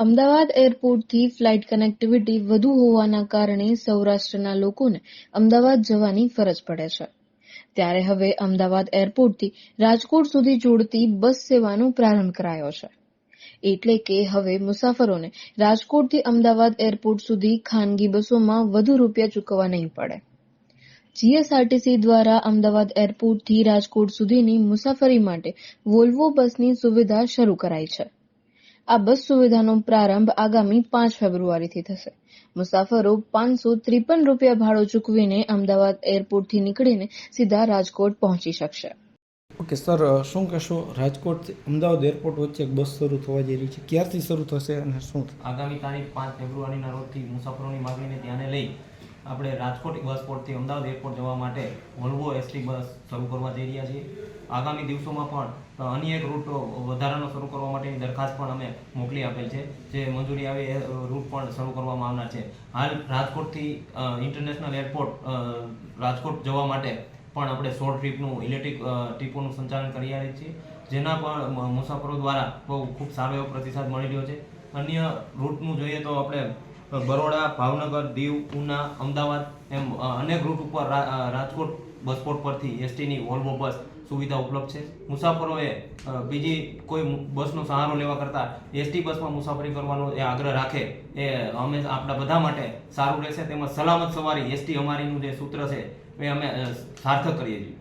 અમદાવાદ એરપોર્ટથી flight connectivity વધુ હોવાના કારણે સૌરાષ્ટ્રના લોકોને અમદાવાદ જવાની ફરજ પડે છે. ત્યારે હવે અમદાવાદ એરપોર્ટથી રાજકોટ સુધી જોડતી બસ સેવાનો પ્રારંભ કરાયો છે. એટલે કે હવે મુસાફરોને રાજકોટથી અમદાવાદ એરપોર્ટ સુધી ખાનગી બસોમાં વધુ રૂપિયા ચૂકવવા નહીં પડે. જીએસઆરટીસી દ્વારા અમદાવાદ એરપોર્ટથી રાજકોટ સુધીની મુસાફરી માટે વોલ્વો બસની સુવિધા શરૂ કરાઈ છે. આ બસ સુવિધાનો પ્રારંભ આગામી પાંચ ફેબ્રુઆરીથી થશે. મુસાફરો પાંચસો ત્રેપન રૂપિયા ભાડો ચૂકવીને અમદાવાદ એરપોર્ટથી નીકળીને સીધા રાજકોટ પહોંચી શકશે. ઓકે સર શું કહેશો? રાજકોટ અમદાવાદ એરપોર્ટ વચ્ચે એક બસ શરૂ થવા જઈ રહી છે. ક્યારથી શરૂ થશે અને શું આગામી તારીખ પાંચ ફેબ્રુઆરીના રોજથી મુસાફરોની માગણીને ધ્યાને લઈ આપણે રાજકોટ બસ પોર્ટથી અમદાવાદ એરપોર્ટ જવા માટે વોલ્વો એસટી બસ શરૂ કરવા જઈ રહ્યા છીએ. આગામી દિવસોમાં પણ અન્ય એક રૂટ વધારાનો શરૂ કરવા માટેની દરખાસ્ત પણ અમે મોકલી આપેલ છે, જે મંજૂરી આવે એ રૂટ પણ શરૂ કરવામાં આવનાર છે. હાલ રાજકોટથી ઇન્ટરનેશનલ એરપોર્ટ રાજકોટ જવા માટે પણ આપણે શોર્ટ ટ્રીપનું ઇલેક્ટ્રિક ટ્રીપોનું સંચાલન કરી રહ્યા છીએ, જેના પણ મુસાફરો દ્વારા બહુ ખૂબ સારો એવો પ્રતિસાદ મળી રહ્યો છે. અન્ય રૂટનું જોઈએ તો આપણે બરોડા, ભાવનગર, દીવ, ઉના, અમદાવાદ એમ અનેક રૂટ ઉપર રાજકોટ બસપોર્ટ પરથી એસટીની વોલ્વો બસ સુવિધા ઉપલબ્ધ છે. મુસાફરોએ બીજી કોઈ બસનો સહારો લેવા કરતાં એસટી બસમાં મુસાફરી કરવાનો એ આગ્રહ રાખે. એ, અમે આપણા બધા માટે સારું રહેશે. તેમજ સલામત સવારી એસટી અમારીનું જે સૂત્ર છે, એ અમે સાર્થક કરીએ છીએ.